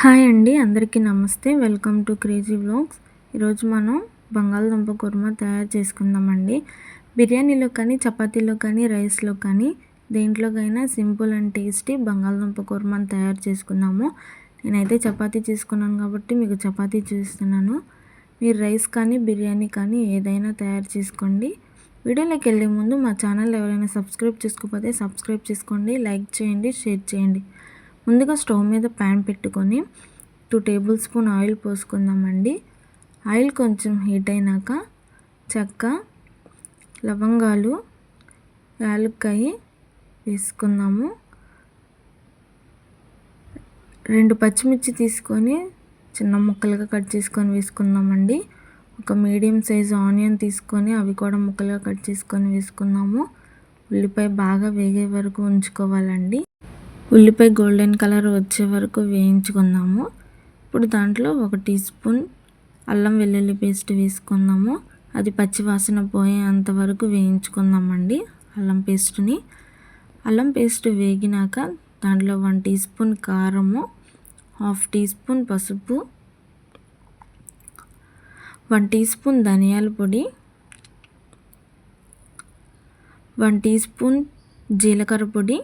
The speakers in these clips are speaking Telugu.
హాయ్ అండి అందరికీ నమస్తే. Welcome to crazy vlogs. ఈరోజు మనం బంగాళదుంప కుర్మా తయారు చేసుకుందామండి. బిర్యానీలో కానీ చపాతీలో కానీ రైస్లో కానీ దేంట్లోకైనా సింపుల్ అండ్ టేస్టీ బంగాళదుంప కుర్మాని తయారు చేసుకుందాము. నేనైతే చపాతీ చేసుకున్నాను కాబట్టి మీకు చపాతీ చూస్తున్నాను మీరు రైస్ కానీ బిర్యానీ కానీ ఏదైనా తయారు చేసుకోండి. వీడియోలోకి వెళ్ళే ముందు మా ఛానల్ ఎవరైనా సబ్స్క్రైబ్ చేసుకోకపోతే సబ్స్క్రైబ్ చేసుకోండి లైక్ చేయండి షేర్ చేయండి. ముందుగా స్టవ్ మీద ప్యాన్ పెట్టుకొని టూ టేబుల్ స్పూన్ ఆయిల్ పోసుకుందామండి. ఆయిల్ కొంచెం హీట్ అయినాక చెక్క లవంగాలు యాలక్కాయ వేసుకుందాము. రెండు పచ్చిమిర్చి తీసుకొని చిన్న ముక్కలుగా కట్ చేసుకొని వేసుకుందామండి. ఒక మీడియం సైజ్ ఆనియన్ తీసుకొని అవి కూడా ముక్కలుగా కట్ చేసుకొని వేసుకుందాము. ఉల్లిపాయ బాగా వేగే వరకు ఉంచుకోవాలండి. ఉల్లిపాయ గోల్డెన్ కలర్ వచ్చే వరకు వేయించుకుందాము. ఇప్పుడు దాంట్లో ఒక టీ స్పూన్ అల్లం వెల్లుల్లి పేస్ట్ వేసుకుందాము. అది పచ్చివాసన పోయే పోయేంత వరకు వేయించుకుందామండి అల్లం పేస్ట్ని. అల్లం పేస్ట్ వేగినాక దాంట్లో వన్ టీ స్పూన్ కారము హాఫ్ టీ స్పూన్ పసుపు వన్ టీ స్పూన్ ధనియాల పొడి వన్ టీ స్పూన్ జీలకర్ర పొడి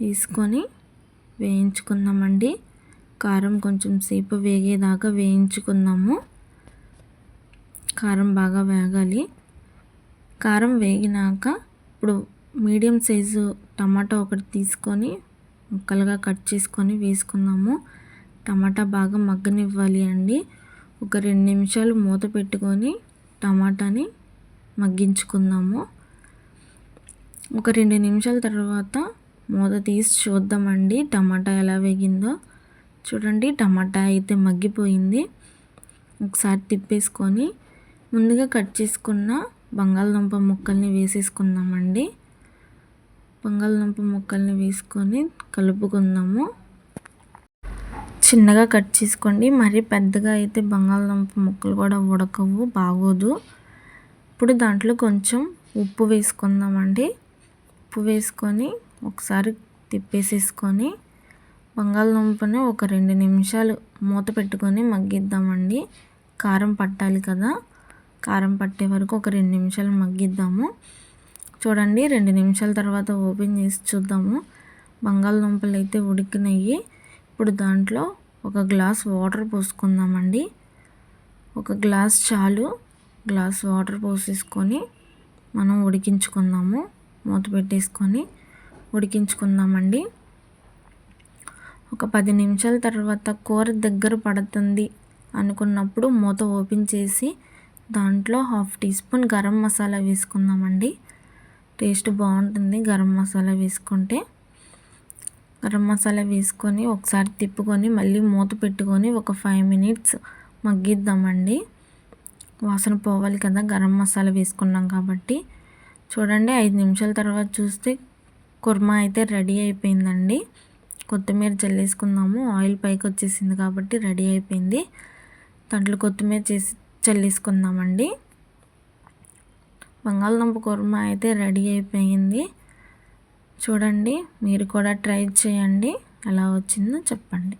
వేసుకొని వేయించుకుందామండి. కారం కొంచెం సేపు వేగేదాకా వేయించుకుందాము. కారం బాగా వేగాలి. కారం వేగినాక ఇప్పుడు మీడియం సైజు టమాటా ఒకటి తీసుకొని ముక్కలుగా కట్ చేసుకొని వేసుకుందాము. టమాటా బాగా మగ్గనివ్వాలి అండి. ఒక రెండు నిమిషాలు మూత పెట్టుకొని టమాటాని మగ్గించుకుందాము. ఒక రెండు నిమిషాల తర్వాత మూత తీసి చూద్దామండి. టమాటా ఎలా వేగిందో చూడండి. టమాటా అయితే మగ్గిపోయింది. ఒకసారి తిప్పేసుకొని ముందుగా కట్ చేసుకున్న బంగాళదుంప ముక్కల్ని వేసేసుకుందామండి. బంగాళదుంప ముక్కల్ని వేసుకొని కలుపుకుందాము. చిన్నగా కట్ చేసుకోండి. మరీ పెద్దగా అయితే బంగాళదుంప ముక్కలు కూడా ఉడకవు బాగోదు. ఇప్పుడు దాంట్లో కొంచెం ఉప్పు వేసుకుందామండి. ఉప్పు వేసుకొని ఒకసారి తిప్పేసేసుకొని బంగాళదుంపని ఒక రెండు నిమిషాలు మూత పెట్టుకొని మగ్గిద్దామండి. కారం పట్టాలి కదా. కారం పట్టే వరకు ఒక రెండు నిమిషాలు మగ్గిద్దాము. చూడండి రెండు నిమిషాల తర్వాత ఓపెన్ చేసి చూద్దాము. బంగాళదుంపలు అయితే ఉడికినాయి. ఇప్పుడు దాంట్లో ఒక గ్లాస్ వాటర్ పోసుకుందామండి. ఒక గ్లాస్ చాలు గ్లాస్ వాటర్ పోసేసుకొని మనం ఉడికించుకుందాము. మూత పెట్టేసుకొని ఉడికించుకుందామండి. ఒక పది నిమిషాల తర్వాత కూర దగ్గర పడుతుంది అనుకున్నప్పుడు మూత ఓపెన్ చేసి దాంట్లో half tea spoon garam masala వేసుకుందామండి. టేస్ట్ బాగుంటుంది గరం మసాలా వేసుకుంటే. గరం మసాలా వేసుకొని ఒకసారి తిప్పుకొని మళ్ళీ మూత పెట్టుకొని ఒక ఫైవ్ మినిట్స్ మగ్గిద్దామండి. వాసన పోవాలి కదా గరం మసాలా వేసుకున్నాం కాబట్టి. చూడండి ఐదు నిమిషాల తర్వాత చూస్తే కుర్మా అయితే రెడీ అయిపోయిందండి. కొత్తిమీర చల్లేసుకుందాము. ఆయిల్ పైకి వచ్చేసింది కాబట్టి రెడీ అయిపోయింది. దాంట్లో కొత్తిమీర చేసి చల్లేసుకుందామండి. బంగాళదుంప కుర్మా అయితే రెడీ అయిపోయింది. చూడండి మీరు కూడా ట్రై చేయండి. ఎలా వచ్చిందో చెప్పండి.